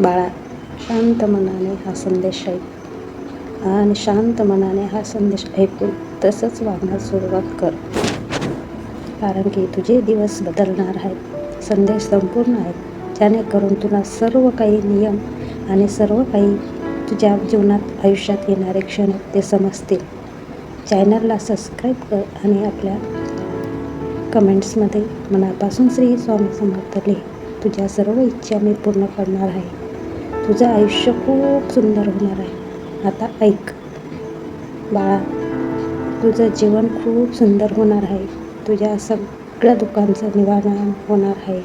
बाळा शांत मनाने हा संदेश ऐक. आणि शांत मनाने हा संदेश ऐकून तसंच वागण्यास सुरुवात कर. कारण की तुझे दिवस बदलणार आहेत. संदेश संपूर्ण आहेत. जेणेकरून तुला सर्व काही नियम आणि सर्व काही तुझ्या जीवनात आयुष्यात येणारे क्षण ते समजतील. चॅनलला सबस्क्राईब कर आणि आपल्या कमेंट्समध्ये मनापासून श्री स्वामी समर्थ लिह. तुझ्या सर्व इच्छा मी पूर्ण करणार आहे. तुझं आयुष्य खूप सुंदर होणार आहे. आता ऐक. बाळा तुझं जीवन खूप सुंदर होणार आहे. तुझ्या सगळ्या दुःखांचं निवारण होणार आहे.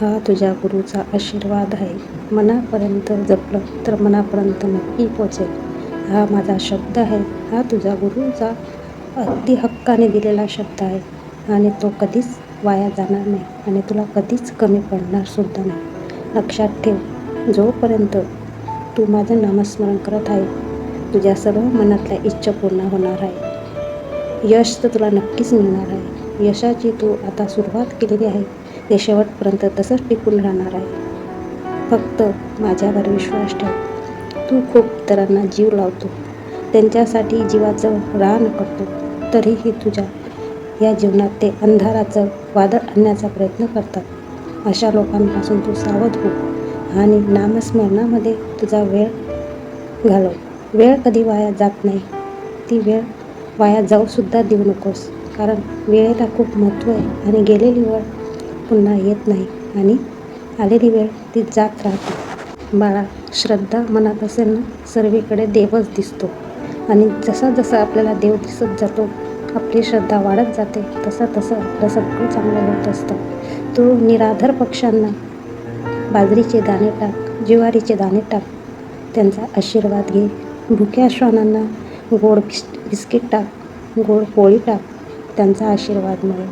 हा तुझ्या गुरुचा आशीर्वाद आहे. मनापर्यंत जपलं तर मनापर्यंत नक्की पोचेल. हा माझा शब्द आहे. हा तुझा गुरुचा अगदी हक्काने दिलेला शब्द आहे. आणि तो कधीच वाया जाणार नाही. आणि तुला कधीच कमी पडणार सुद्धा नाही. लक्षात ठेव. जोपर्यंत तू माझं नामस्मरण करत आहे तुझ्या सर्व मनातल्या इच्छा पूर्ण होणार आहे. यश तर तुला नक्कीच मिळणार आहे. यशाची तू आता सुरुवात केलेली आहे. ते शेवटपर्यंत तसंच टिकून राहणार आहे. फक्त माझ्यावर विश्वास ठेव. तू खूप इतरांना जीव लावतो. त्यांच्यासाठी जीवाचं रान करतो. तरीही तुझ्या या जीवनात ते अंधाराचं वादळ आणण्याचा प्रयत्न करतात. अशा लोकांपासून तू सावध हो. आणि नामस्मरणामध्ये तुझा वेळ घालव. वेळ कधी वाया जात नाही. ती वेळ वाया जाऊसुद्धा देऊ नकोस. कारण वेळेला खूप महत्त्व आहे आणि गेलेली वेळ पुन्हा येत नाही आणि आलेली वेळ ती जात राहते. बाळा श्रद्धा मनात असेल ना सर्वीकडे देवच दिसतो. आणि जसा जसा आपल्याला देव दिसत जातो आपली श्रद्धा वाढत जाते तसं तसं आपलं सगळं चांगलं होत असतं. तो निराधार पक्ष्यांना बाजरीचे दाणे टाक ज्वारीचे दाणे टाक. त्यांचा आशीर्वाद घे. भुक्या श्वानांना गोड बिस बिस्किट टाक गोड पोळी टाक. त्यांचा आशीर्वाद मिळेल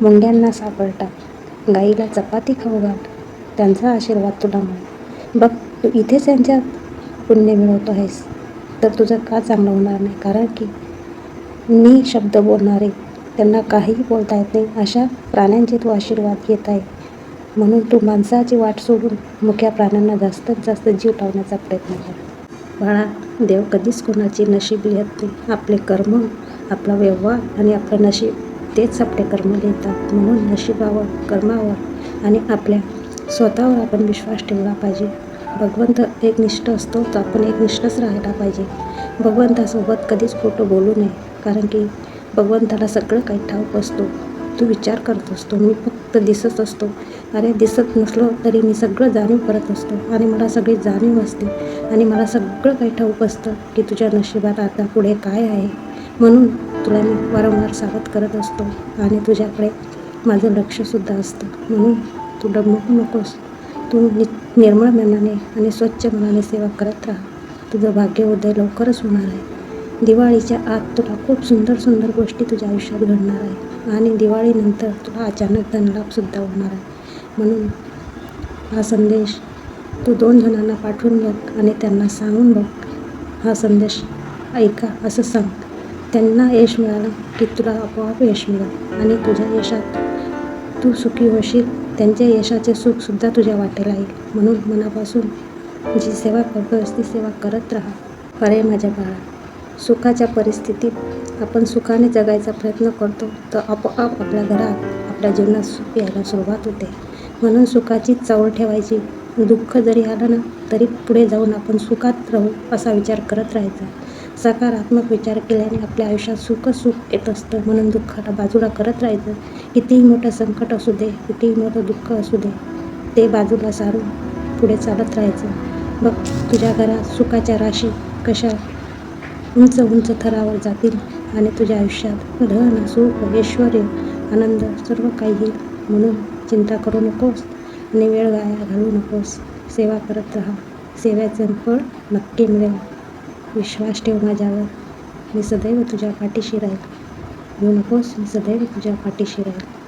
मुंग्यांना सापड टाक. गाईला चपाती खाऊ घाल. त्यांचा आशीर्वाद तुला मिळेल बघ तू इथेच त्यांच्यात पुण्य मिळवतो आहेस. तर तुझं का चांगलं होणार नाही? कारण की मी शब्द बोलणारे त्यांना काहीही बोलता येत नाही. अशा प्राण्यांचे तू आशीर्वाद घेत आहे. म्हणून तू माणसाची वाट सोडून मुख्या प्राण्यांना जास्तीत जास्त जीव लावण्याचा प्रयत्न कर. बाळा देव कधीच कोणाची नशीब लिहत नाही. आपले कर्म आपला व्यवहार आणि आपलं नशीब तेच आपले कर्म लिहितात. म्हणून नशिबावर कर्मावर आणि आपल्या स्वतःवर आपण विश्वास ठेवला पाहिजे. भगवंत एकनिष्ठ असतो तर आपण एकनिष्ठच राहायला पाहिजे. भगवंतासोबत कधीच खोटं बोलू नये कारण की भगवंताला सगळं काही ठाऊक असतो. तू विचार करत असतो. मी फक्त दिसत असतो. अरे दिसत नसलो तरी मी सगळं जाणीव करत असतो. आणि मला सगळी जाणीव असते. आणि मला सगळं काही ठाऊक असतं की तुझ्या नशिबात आता पुढे काय आहे. म्हणून तुला मी वारंवार सावध करत असतो. आणि तुझ्याकडे माझं लक्षसुद्धा असतं. म्हणून तू डगमगू नकोस. तू नि निर्मळ मनाने आणि स्वच्छ मनाने सेवा करत राहा. तुझं भाग्य उदय लवकरच होणार आहे. दिवाळीच्या आत तुला खूप सुंदर सुंदर गोष्टी तुझ्या आयुष्यात घडणार आहे आणि दिवाळीनंतर तुला अचानक धनलाभसुद्धा होणार आहे. म्हणून हा संदेश तू दोन जणांना पाठवून बघ आणि त्यांना सांगून बघ. हा संदेश ऐका असं सांग. त्यांना यश मिळालं की तुला आपोआप यश मिळेल आणि तुझ्या यशात तू सुखी होशील. त्यांच्या यशाचे सुखसुद्धा तुझ्या वाटेला येईल. म्हणून मनापासून जी सेवा करतोस ती सेवा करत राहा. अरे माझ्या बाळा. सुखाच्या परिस्थितीत आपण सुखाने जगायचा प्रयत्न करतो तर आपोआप आपल्या घरात आपल्या जीवनात सुख यायला सुरुवात होते. म्हणून सुखाची चवळ ठेवायची दुःख जरी आलं ना तरी पुढे जाऊन आपण सुखात राहू असा विचार करत राहायचा. सकारात्मक विचार केल्याने आपल्या आयुष्यात सुख सुख येत असतं म्हणून दुःखाला बाजूला करत राहायचं. कितीही मोठं संकट असू दे कितीही मोठं दुःख असू दे ते बाजूला सारून पुढे चालत राहायचं. बघ तुझ्या घरात सुखाच्या राशी कशा उंच उंच थरावर जातील आणि तुझ्या आयुष्यात धन सुख ऐश्वर आनंद सर्व काही येईल म्हणून चिंता करू नकोस आणि वेळ गाया घालू नकोस. सेवा करत राहा. सेवेचं फळ नक्की मिळेल. विश्वास ठेव माझ्यावर. मी सदैव तुझ्या पाठीशी राहील. घेऊ नकोस. मी सदैव तुझ्या पाठीशी राहील.